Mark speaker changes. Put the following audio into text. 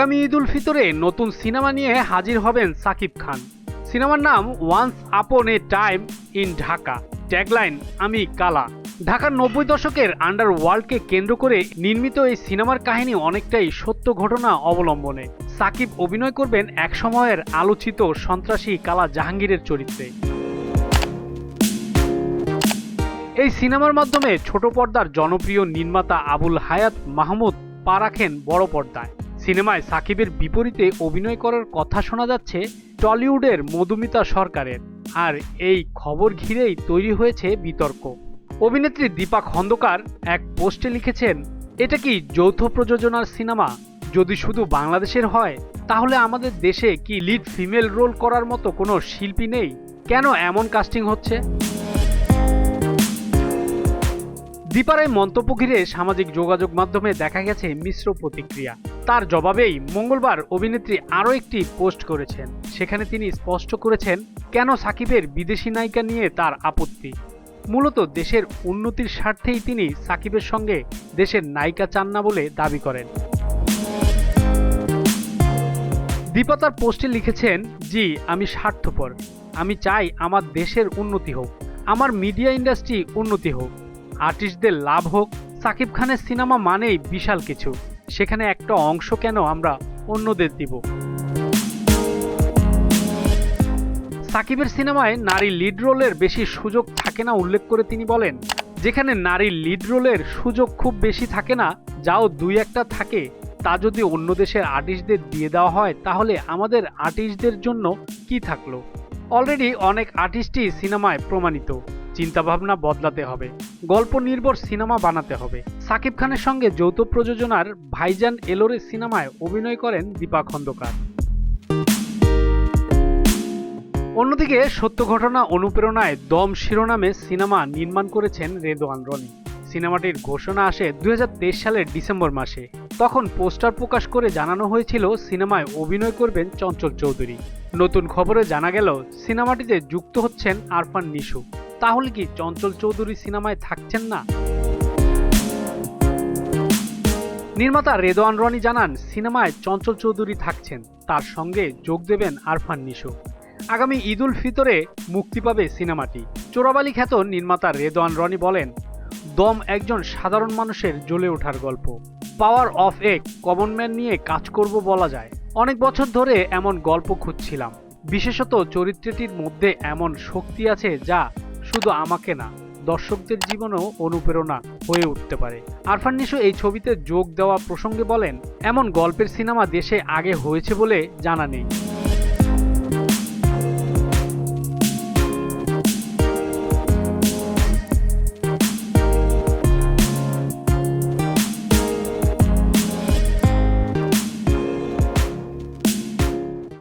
Speaker 1: আগামী ঈদ উল ফিতরে নতুন সিনেমা নিয়ে হাজির হবেন সাকিব খান। সিনেমার নাম once upon a time in Dhaka. Tagline, আমি কালা। ঢাকার নব্বই দশকের আন্ডার ওয়ার্ল্ডকে কেন্দ্র করে নির্মিত এই সিনেমার কাহিনী অনেকটাই সত্য ঘটনা অবলম্বনে। সাকিব অভিনয় করবেন এক সময়ের আলোচিত সন্ত্রাসী কালা জাহাঙ্গীরের চরিত্রে। এই সিনেমার মাধ্যমে ছোট পর্দার জনপ্রিয় নির্মাতা আবুল হায়াত মাহমুদ পা রাখেন বড় পর্দায়। সিনেমায় সাকিবের বিপরীতে অভিনয় করার কথা শোনা যাচ্ছে টলিউডের মধুমিতা সরকারের। আর এই খবর ঘিরেই তৈরি হয়েছে বিতর্ক। অভিনেত্রী দীপা খন্দকার এক পোস্টে লিখেছেন, এটা কি যৌথ প্রযোজনার সিনেমা? যদি শুধু বাংলাদেশের হয়, তাহলে আমাদের দেশে কি লিড ফিমেল রোল করার মতো কোনো শিল্পী নেই? কেন এমন কাস্টিং হচ্ছে? দীপার এই মন্তব্য ঘিরে সামাজিক যোগাযোগ মাধ্যমে দেখা গেছে মিশ্র প্রতিক্রিয়া। তার জবাবেই মঙ্গলবার অভিনেত্রী আরও একটি পোস্ট করেছেন। সেখানে তিনি স্পষ্ট করেছেন, কেন সাকিবের বিদেশি নায়িকা নিয়ে তার আপত্তি? মূলত দেশের উন্নতির স্বার্থেই তিনি সাকিবের সঙ্গে দেশের নায়িকা চান না বলে দাবি করেন। দীপা তার পোস্টে লিখেছেন, জি, আমি স্বার্থপর। আমি চাই আমার দেশের উন্নতি হোক, আমার মিডিয়া ইন্ডাস্ট্রি উন্নতি হোক। আর্টিস্টদের লাভ হোক, সাকিব খানের সিনেমা মানেই বিশাল কিছু। সেখানে একটা অংশ কেন আমরা অন্যদের দিব? সাকিবের সিনেমায় নারী লিড রোলের বেশি সুযোগ থাকে না উল্লেখ করে তিনি বলেন, যেখানে নারী লিড রোলের সুযোগ খুব বেশি থাকে না, যাও দুই একটা থাকে। তা যদি অন্য দেশের আর্টিস্টদের দিয়ে দেওয়া হয়, তাহলে আমাদের আর্টিস্টদের জন্য কি থাকল? অলরেডি অনেক আর্টিস্টই সিনেমায় প্রমাণিত। চিন্তাভাবনা বদলাতে হবে। গল্প নির্ভর সিনেমা বানাতে হবে। সাকিব খানের সঙ্গে যৌথ প্রযোজনার ভাইজান এলোরে সিনেমায় অভিনয় করেন দীপা খন্দকার। অন্যদিকে সত্য ঘটনা অনুপ্রেরণায় দম শিরোনামে সিনেমা নির্মাণ করেছেন রেদোয়ান রনি। সিনেমাটির ঘোষণা আসে দুই হাজার তেইশ সালের ডিসেম্বর মাসে। তখন পোস্টার প্রকাশ করে জানানো হয়েছিল সিনেমায় অভিনয় করবেন চঞ্চল চৌধুরী। নতুন খবরে জানা গেল, সিনেমাটিতে যুক্ত হচ্ছেন আরফান নিশু। তাহলে কি চঞ্চল চৌধুরী সিনেমায় থাকছেন না? নির্মাতা রেদোয়ান রনি জানান, সিনেমায় চঞ্চল চৌধুরী থাকছেন। তার সঙ্গে যোগ দেবেন আরফান নিশু। আগামী ঈদ উল ফিতরে মুক্তি পাবে সিনেমাটি। চোরাবালি খ্যাত নির্মাতা রেদোয়ান রনি বলেন, দম একজন সাধারণ মানুষের জ্বলে ওঠার গল্প। Power of a common man নিয়ে কাজ করব বলা যায়। অনেক বছর ধরে এমন গল্প খুঁজছিলাম। বিশেষত চরিত্রটির মধ্যে এমন শক্তি আছে যা শুধু আমাকে না, দর্শকদের জীবনেও অনুপ্রেরণা হয়ে উঠতে পারে। আরফান নিশো এই ছবিতে যোগ দেওয়া প্রসঙ্গে বলেন, এমন গল্পের সিনেমা দেশে আগে হয়েছে বলে জানা নেই।